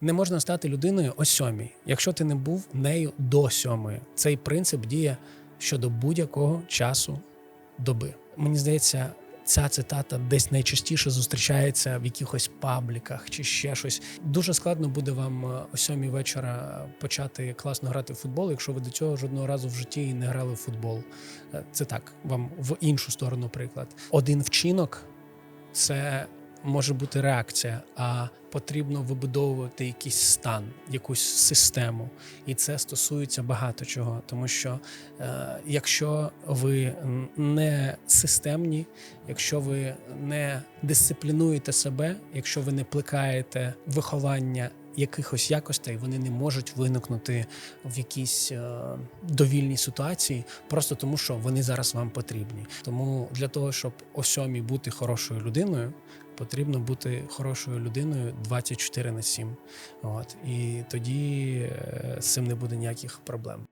Не можна стати людиною о сьомій, якщо ти не був нею до сьомої. Цей принцип діє щодо будь-якого часу доби. Мені здається, ця цитата десь найчастіше зустрічається в якихось пабліках чи ще щось. Дуже складно буде вам е, о сьомій вечора почати класно грати в футбол, якщо ви до цього жодного разу в житті не грали в футбол. Е, Це так, вам в іншу сторону приклад. Один вчинок це може бути реакція, а потрібно вибудовувати якийсь стан, якусь систему. І це стосується багато чого, тому що е, якщо ви не системні, якщо ви не дисциплінуєте себе, якщо ви не плекаєте виховання. Якихось якостей вони не можуть виникнути в якійсь е, довільній ситуації, просто тому що вони зараз вам потрібні. Тому для того, щоб о сьомій бути хорошою людиною, потрібно бути хорошою людиною 24 на 7. От і тоді е, з цим не буде ніяких проблем.